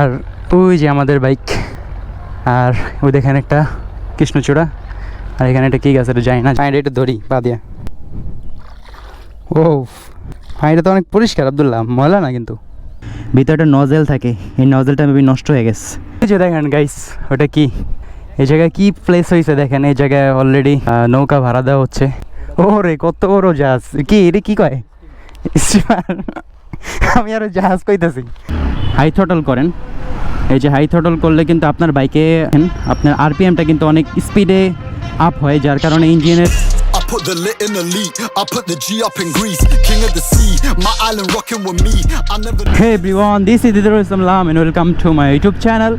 আর ওই যে আমাদের বাইক আর ওই দেখেন একটা কৃষ্ণচূড়া আর এখানে একটা কী গাছ এটা যাই না। পানিটা একটু ধরি পা দিয়া। ও পানিটা তো অনেক পরিষ্কার আবদুল্লাহ ময়লা না কিন্তু। ভিতরে একটা নজেল থাকে এই নজেলটা মেবি নষ্ট হয়ে গেছে। এই যে দেখেন গাইস ওটা কি? এই জায়গায় কি প্লেস হয়েছে দেখেন এই জায়গায় অলরেডি নৌকা ভাড়া দেওয়া হচ্ছে। ও রে কত বড় জাহাজ। কি এটা কি কয়? আমি আরও জাহাজ কইতেছি। হাই থটল করেন এই যে হাই থটল করলে কিন্তু আপনার বাইকে আপনার আরপিএমটা কিন্তু অনেক স্পিডে আপ হয় যার কারণে ইঞ্জিনের put the lit in elite. I put the G up in Greece. King of the sea. My island rocking with me. I never. Hey everyone, this is Idris Islam Lam and welcome to my YouTube channel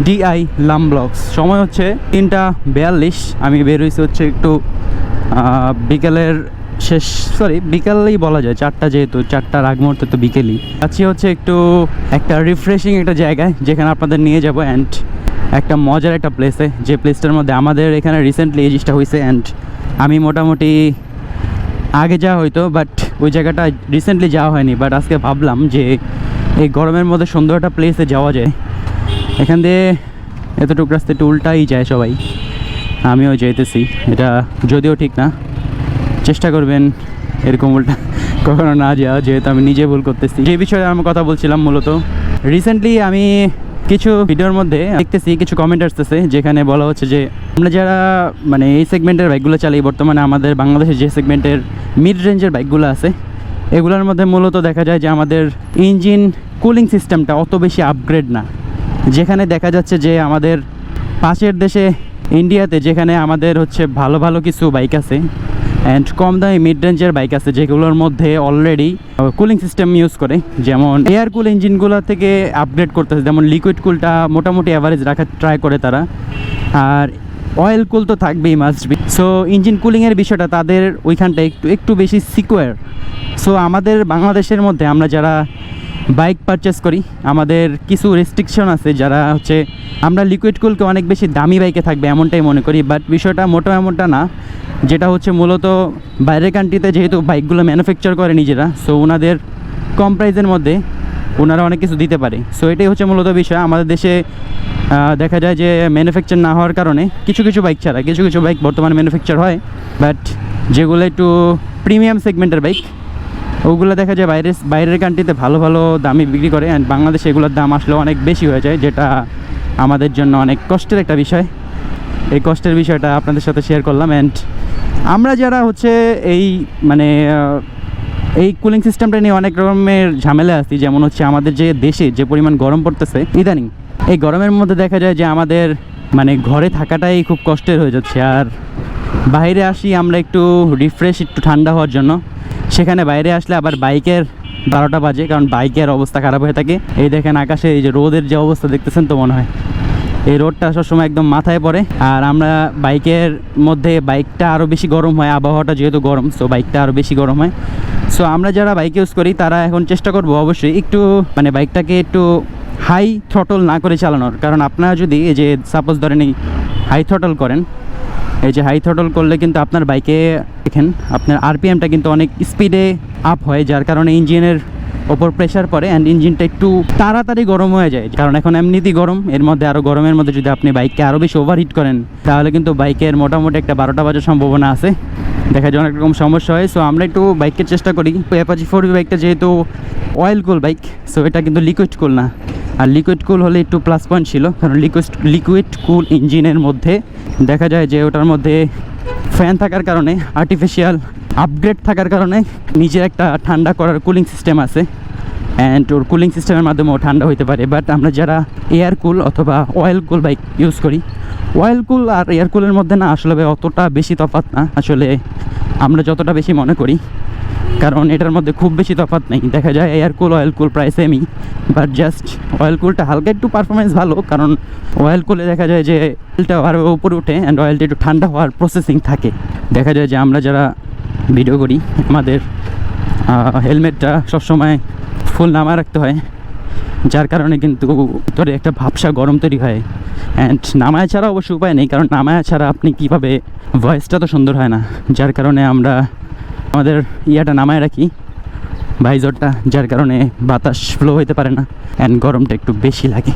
DI Lam Vlogs. সময় হচ্ছে তিনটা বিয়াল্লিশ আমি বের হয়েছি হচ্ছে একটু বিকেলের শেষ সরি বিকালেই বলা যায়, চারটা যেহেতু, চারটার আগ মুহূর্তে তো বিকেলই। আছি হচ্ছে একটু, একটা রিফ্রেশিং একটা জায়গায়, যেখানে আপনাদের নিয়ে যাব অ্যান্ড একটা মজার একটা প্লেসে যে প্লেসটার মধ্যে আমাদের এখানে রিসেন্টলি এই জিনিসটা হয়েছে অ্যান্ড আমি মোটামুটি আগে যাওয়া হয়তো বাট ওই জায়গাটা রিসেন্টলি যাওয়া হয়নি বাট আজকে ভাবলাম যে এই গরমের মধ্যে সুন্দর একটা প্লেসে যাওয়া যায়। এখান দিয়ে এতটুকু রাস্তা একটু উল্টাই যায় সবাই। আমিও যাইতেছি, এটা যদিও ঠিক না। চেষ্টা করবেন এরকম উল্টা কখনো না যাওয়া, যেহেতু আমি নিজে ভুল করতেছি। যে বিষয়ে আমি কথা বলছিলাম মূলত রিসেন্টলি আমি কিছু ভিডিওর মধ্যে দেখতেছি, কিছু কমেন্ট আসতেছে, যেখানে বলা হচ্ছে যে, আমরা যারা মানে এই সেগমেন্টের বাইকগুলো চালাই বর্তমানে আমাদের বাংলাদেশে যে সেগমেন্টের মিড রেঞ্জের বাইকগুলো আছে, এগুলোর মধ্যে মূলত দেখা যায় যে আমাদের ইঞ্জিন কুলিং সিস্টেমটা অত বেশি আপগ্রেড না। যেখানে দেখা যাচ্ছে যে আমাদের পাশের দেশে ইন্ডিয়াতে যেখানে আমাদের হচ্ছে ভালো ভালো কিছু বাইক আছে অ্যান্ড কম দামি মিড রেঞ্জের বাইক আছে, যেগুলোর মধ্যে অলরেডি কুলিং সিস্টেম ইউজ করে। যেমন এয়ার কুল ইঞ্জিনগুলো থেকে আপগ্রেড করতেছে, যেমন লিকুইড কুলটা মোটামুটি অ্যাভারেজ রাখার ট্রাই করে তারা। আর অয়েল কুল তো থাকবেই মাস্ট বি সো ইঞ্জিন কুলিংয়ের বিষয়টা তাদের ওইখানটা একটু একটু বেশি সিকোয়ার সো আমাদের বাংলাদেশের মধ্যে আমরা যারা বাইক পারচেস করি, আমাদের কিছু রেস্ট্রিকশন আছে যারা হচ্ছে, আমরা লিকুইড কুলকে অনেক বেশি দামি বাইকে থাকবে এমনটাই মনে করি। বাট বিষয়টা মোটো এমনটা না। যেটা হচ্ছে মূলত বাইরের কান্ট্রিতে যেহেতু বাইকগুলো ম্যানুফ্যাকচার করে নিজেরা সো ওনাদের কম প্রাইসের মধ্যে ওনারা অনেক কিছু দিতে পারে। সো এটাই হচ্ছে মূলত বিষয়। আমাদের দেশে দেখা যায় যে ম্যানুফ্যাকচার না হওয়ার কারণে কিছু কিছু বাইক ছাড়া, কিছু কিছু বাইক বর্তমানে ম্যানুফ্যাকচার হয় বাট যেগুলো একটু প্রিমিয়াম সেগমেন্টের বাইক ওগুলো দেখা যায় বাইরের বাইরের কান্ট্রিতে ভালো ভালো দামে বিক্রি করে অ্যান্ড বাংলাদেশে এগুলোর দাম আসলেও অনেক বেশি হয়ে যায়, যেটা আমাদের জন্য অনেক কষ্টের একটা বিষয়। এই কষ্টের বিষয়টা আপনাদের সাথে শেয়ার করলাম অ্যান্ড আমরা যারা হচ্ছে এই মানে এই কুলিং সিস্টেমটা নিয়ে অনেক রকমের ঝামেলা আছি, যেমন হচ্ছে আমাদের যে দেশে যে পরিমাণ গরম পড়তেছে, ইদানিং। এই গরমের মধ্যে দেখা যায় যে আমাদের মানে ঘরে থাকাটাই খুব কষ্টের হয়ে যাচ্ছে। আর বাইরে আসি আমরা একটু রিফ্রেশ একটু ঠান্ডা হওয়ার জন্য। সেখানে বাইরে আসলে আবার বাইকের বারোটা বাজে, কারণ বাইকের অবস্থা খারাপ হয়ে থাকে। এই দেখেন আকাশে এই যে রোদের যে অবস্থা দেখতেছেন তো মনে হয়। এই রোডটা সবসময় একদম মাথায় পড়ে। আর আমরা বাইকের মধ্যে বাইকটা আরও বেশি গরম হয়, আবহাওয়াটা যেহেতু গরম সো বাইকটা আরও বেশি গরম হয়। সো আমরা যারা বাইক ইউজ করি, তারা এখন চেষ্টা করব অবশ্যই একটু মানে বাইকটাকে একটু হাই থ্রটল না করে চালানোর। কারণ আপনারা যদি এই যে সাপোজ ধরেন এই হাই থ্রটল করেন, এই যে হাই থ্রটল করলে কিন্তু আপনার বাইকে দেখেন, আপনার আরপিএমটা কিন্তু অনেক স্পিডে আপ হয়, যার কারণে ইঞ্জিনের ওপর প্রেশার পড়ে অ্যান্ড ইঞ্জিনটা একটু তাড়াতাড়ি গরম হয়ে যায়। কারণ এখন এমনিতেই গরম, এর মধ্যে আরও গরমের মধ্যে যদি আপনি বাইককে আরও বেশি ওভারহিট করেন, তাহলে কিন্তু বাইকের মোটামুটি একটা বারোটা বাজার সম্ভাবনা আছে। দেখা যায় অনেক রকম সমস্যা হয় সো আমরা একটু বাইককে চেষ্টা করি। অ্যাপাচি ফোর বাইকটা যেহেতু অয়েল কুল বাইক সো এটা কিন্তু লিকুইড কুল না। আর লিকুইড কুল হলে একটু প্লাস পয়েন্ট ছিল, কারণ লিকুইড লিকুইড কুল ইঞ্জিনের মধ্যে দেখা যায় যে ওটার মধ্যে ফ্যান থাকার কারণে আর্টিফিশিয়াল আপগ্রেড থাকার কারণে নিজের একটা ঠান্ডা করার কুলিং সিস্টেম আছে। অ্যান্ড ওর কুলিং সিস্টেমের মাধ্যমেও ঠান্ডা হইতে পারে। বাট আমরা যারা এয়ার কুল অথবা অয়েল কুল বাইক ইউজ করি অয়েল কুল আর এয়ার কুলের মধ্যে না আসলে অতটা বেশি তফাৎ না। আসলে আমরা যতটা বেশি মনে করি কারণ এটার মধ্যে খুব বেশি তফাৎ নেই। দেখা যায় এয়ার কুল, অয়েল কুল প্রায় সেমই বাট জাস্ট অয়েল কুলটা হালকা একটু পারফরমেন্স ভালো, কারণ অয়েল কুলে দেখা যায় যে অয়েলটা আরও উপরে ওঠে অ্যান্ড অয়েলটা একটু ঠান্ডা হওয়ার প্রসেসিং থাকে। দেখা যায় যে আমরা যারা ভিডিও করি, আমাদের হেলমেটটা সবসময় ফুল নামা রাখতে হয়, যার কারণে কিন্তু ভিতরে একটা ভাবসা গরম তৈরি হয়। অ্যান্ড নামায় ছাড়া অবশ্য উপায় নেই, কারণ নামায় ছাড়া আপনি কীভাবে ভয়েসটা তো সুন্দর হয় না, যার কারণে আমরা আমাদের ইয়াটা নামায় রাখি। ভাইজরটা যার কারণে বাতাস ফ্লো হইতে পারে না অ্যান্ড গরমটা একটু বেশি লাগে।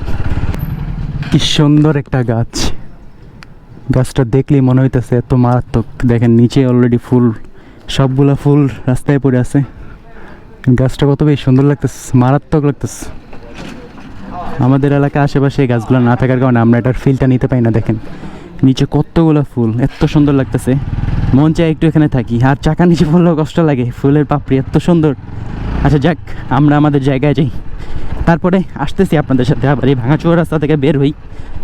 কি সুন্দর একটা গাছ। গাছটা দেখলেই মনে হইতেছে এত মারাত্মক। দেখেন, নিচে অলরেডি ফুল, সবগুলা ফুল রাস্তায় পড়ে আছে। গাছটা কত বেশ সুন্দর লাগতেছে, মারাত্মক লাগতেছে। আমাদের এলাকা আশেপাশে গাছগুলো না থাকার কারণে আমরা এটার ফিলটা নিতে পাই না, দেখেন। নিচে কতগুলো ফুল, এত সুন্দর লাগতেছে। মন চায় একটু এখানে থাকি। আর চাকা নিচে পড়লেও কষ্ট লাগে। ফুলের পাপড়ি এত সুন্দর। আচ্ছা যাক, আমরা আমাদের জায়গায় যাই। তারপরে আসতেছি আপনাদের সাথে আবার এই ভাঙাচোয়া রাস্তা থেকে বের হই।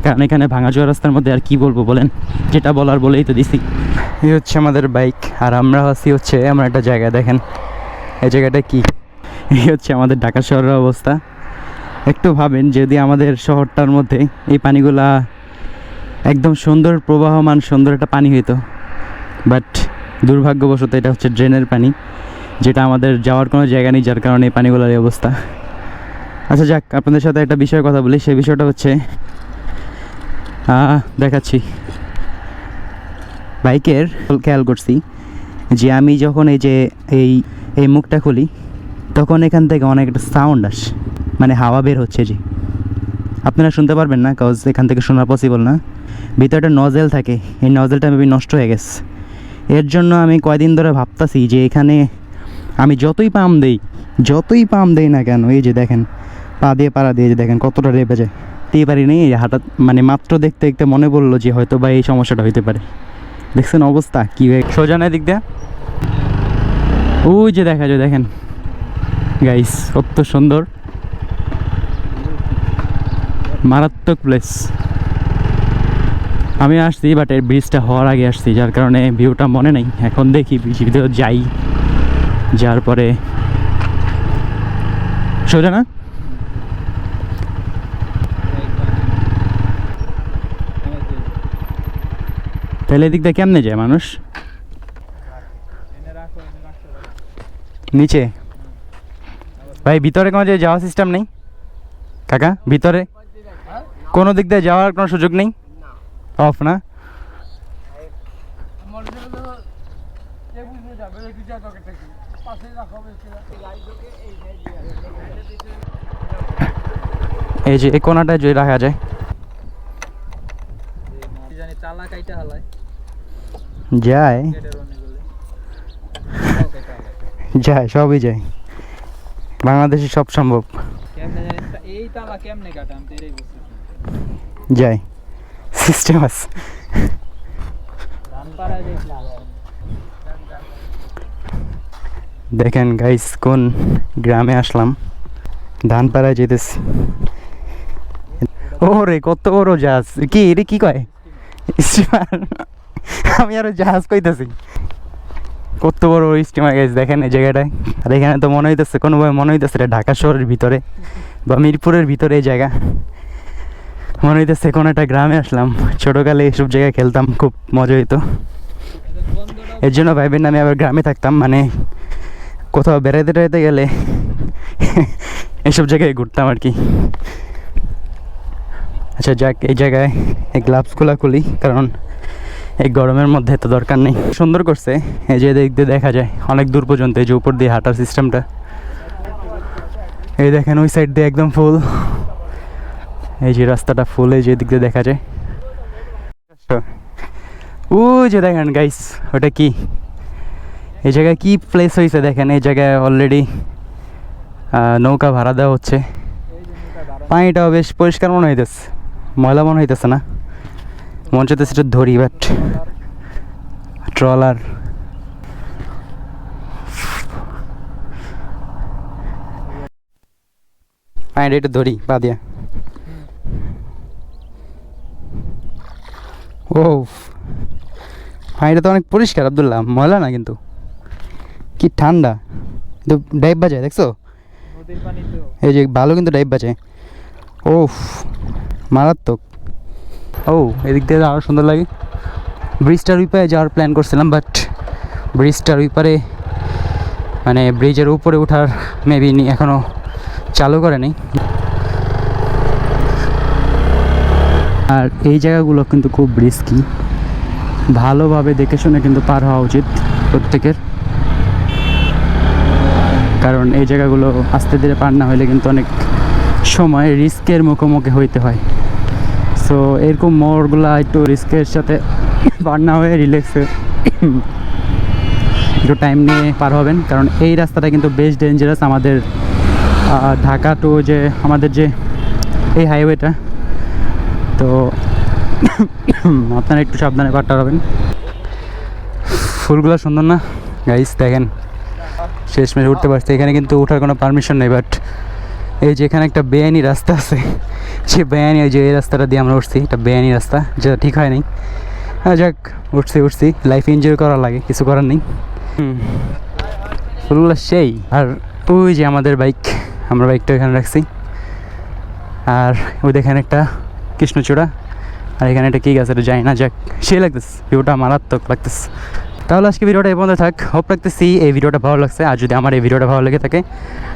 কারণ এখানে ভাঙাচোয়া রাস্তার মধ্যে আর কি বলব বলেন? যেটা বলার বলেই তো দিছি। এই হচ্ছে আমাদের বাইক। আর আমরা আছি হচ্ছে এমন একটা জায়গা, দেখেন। এই জায়গাটা কি? এই হচ্ছে আমাদের ঢাকা শহরের অবস্থা। একটু ভাবেন, যদি আমাদের শহরটার মধ্যে এই পানিগুলা একদম সুন্দর, প্রবাহমান, সুন্দর একটা পানি হইতো। বাট দুর্ভাগ্যবশত এটা হচ্ছে ড্রেনের পানি, যেটা আমাদের যাওয়ার কোনো জায়গা নেই, যার কারণে এই পানিগুলোর এই অবস্থা। আচ্ছা যাক, আপনাদের সাথে একটা বিষয়ে কথা বলি। সেই বিষয়টা হচ্ছে দেখাচ্ছি। বাইকের খেয়াল করছি যে আমি যখন এই যে এই এই মুখটা খুলি, তখন এখান থেকে অনেক একটা সাউন্ড আসে। মানে হাওয়া বের হচ্ছে যে। আপনারা শুনতে পারবেন না কাজ এখান থেকে শোনা পসিবল না। ভিতরে একটা নজেল থাকে। এই নজেলটা মেবি নষ্ট হয়ে গেছে। এর জন্য আমি কয়দিন ধরে ভাবতাছি যে এখানে আমি যতই পাম দেই, যতই পাম দেই না কেন, এই যে দেখেন, পা দিয়ে, পাড়া দিয়ে যে দেখেন কতটা রেপে যায়। দিতে পারি নেই, হঠাৎ মানে মাত্র দেখতে দেখতে মনে পড়ল যে হয়তো বা এই সমস্যাটা হইতে পারে। দেখছেন অবস্থা, কী হয়ে সোজা না দিক দিয়ে? ওই যে দেখা যায়, দেখেন। গাইস কত সুন্দর। মারাত্মক প্লেস আমি আসছি বাট এর ব্রিজটা হওয়ার আগে আসছি, যার কারণে ভিউটা মনে নেই। এখন দেখি ভিতরে যাই। যার পরে সোজা না? তাহলে এদিক দিয়ে কেমনে যায় মানুষ? নিচে। ভাই, ভিতরে কোনো যে যাওয়ার সিস্টেম নেই? কাকা, ভিতরে? কোনো দিক দিয়ে যাওয়ার কোনো সুযোগ নেই? অফ না? এই যে এই কোনাটা যদি রাখা যায়। যায়। যায় সবই যায়। বাংলাদেশে সব সম্ভব। যায়। সিস্টেম আছে দেখেন গাইস কোন গ্রামে আসলাম। ধান পাড়ায় যেতেছি। ও রে কত বড় জাহাজ। কি রে কি কয়? স্টিমার। আমি আরও জাহাজ কইতেছি। কত বড় স্টিমার গাইস দেখেন এই জায়গাটায়। আর এখানে তো মনে হইতেছে, কোনোভাবে মনে হইতেছে এটা ঢাকা শহরের ভিতরে বা মিরপুরের ভিতরে এই জায়গা। মনে হইতেছে কোনো একটা গ্রামে আসলাম। ছোটোকালে এইসব জায়গায় খেলতাম, খুব মজা হইতো। এর জন্য ভাইবেন আমি আবার গ্রামে থাকতাম মানে কোথাও বেড়াইতে টেড়াইতে গেলে এসব জায়গায় ঘুরতাম আর কি। আচ্ছা যাক, এই জায়গায় এই গ্লাভসগুলো খুলি কারণ এই গরমের মধ্যে তো দরকার নেই। সুন্দর করছে, এই যে দিয়ে দেখা যায়, অনেক দূর পর্যন্ত এই যে উপর দিয়ে হাঁটার সিস্টেমটা এই দেখেন, ওই সাইড দিয়ে একদম ফুল এই যে রাস্তাটা ফুল এই যে দিক দিয়ে দেখা যায়। ও যে দেখেন গাইস ওটা কি? এই জায়গায় কি প্লেস হয়েছে দেখেন, এই জায়গায় অলরেডি নৌকা ভাড়া দেওয়া হচ্ছে। পানিটাও বেশ পরিষ্কার মনে হইতেছে, ময়লা মনে হইতেছে না। মন চাইতেছে একটু ধরি বাট ট্রলার পানিটা একটু ধরি পা দিয়া। ও পানিটা তো অনেক পরিষ্কার আবদুল্লাহ। ময়লা না কিন্তু। কি ঠান্ডা। কিন্তু ডাইভ বাজায় দেখছ? এই যে ভালো কিন্তু ডাইভ বাজে ওফ মারাত্মক। ও এদিক দিয়ে আরও সুন্দর লাগে। ব্রিজটার ওই পারে যাওয়ার প্ল্যান করছিলাম বাট ব্রিজটার ওই পারে মানে ব্রিজের উপরে ওঠার মেবি এখনও চালু করেনি। আর এই জায়গাগুলো কিন্তু খুব রিস্কি ভালোভাবে দেখে শুনে কিন্তু পার হওয়া উচিত প্রত্যেকের। কারণ এই জায়গাগুলো আস্তে ধীরে পার না হলে কিন্তু অনেক সময় রিস্কের মুখোমুখি হইতে হয়। সো এরকম মোড়গুলো একটু রিস্কের সাথে পার না হয়ে রিল্যাক্সে একটু টাইম নিয়ে পার হবেন। কারণ এই রাস্তাটা কিন্তু বেশ ডেঞ্জারাস আমাদের ঢাকা টু যে, আমাদের যে, এই হাইওয়েটা তো আপনারা একটু সাবধানে পারটা হবেন ফুলগুলো সুন্দর না? গাইস দেখেন শেষ মেশে উঠতে পারছে। এখানে কিন্তু ওঠার কোনো পারমিশন নেই বাট এই যে এখানে একটা বেআইনি রাস্তা আছে, সে বেআইনি ওই যে এই রাস্তাটা দিয়ে আমরা উঠছি একটা বেআইনি রাস্তা, যেটা ঠিক হয় নাই হ্যাঁ যাক, উঠছি উঠছি। লাইফ এনজয় করা লাগে, কিছু করার নেই। ফুলগুলো সেই। আর ওই যে আমাদের বাইক আমরা বাইকটা এখানে রাখছি। আর ওই দেখেন একটা কৃষ্ণচূড়া আর এখানে একটা কী গাছ এটা যাই না, যাক, সেই লাগতেছে ভিউটা মারাত্মক লাগতেছে তাহলে আজকে ভিডিওটা এই পর্যন্ত থাক হোপ রাখতেছি এই ভিডিওটা ভালো লাগছে আর যদি আমার এই ভিডিওটা ভালো লেগে থাকে,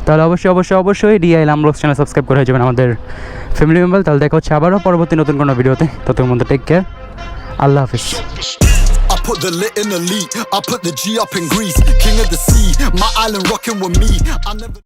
তাহলে অবশ্যই অবশ্যই অবশ্যই ডিআই লামলক্স চ্যানেল সাবস্ক্রাইব করে যাবেন আমাদের ফ্যামিলি মেম্বার তাহলে দেখা হচ্ছে আবারও পরবর্তী নতুন কোনো ভিডিওতে ততক্ষণ মধ্যে টেক কেয়ার আল্লাহ হাফিজ put the lit in the lead. I put the G up in Greece. King of the sea. My island rocking with me. I never.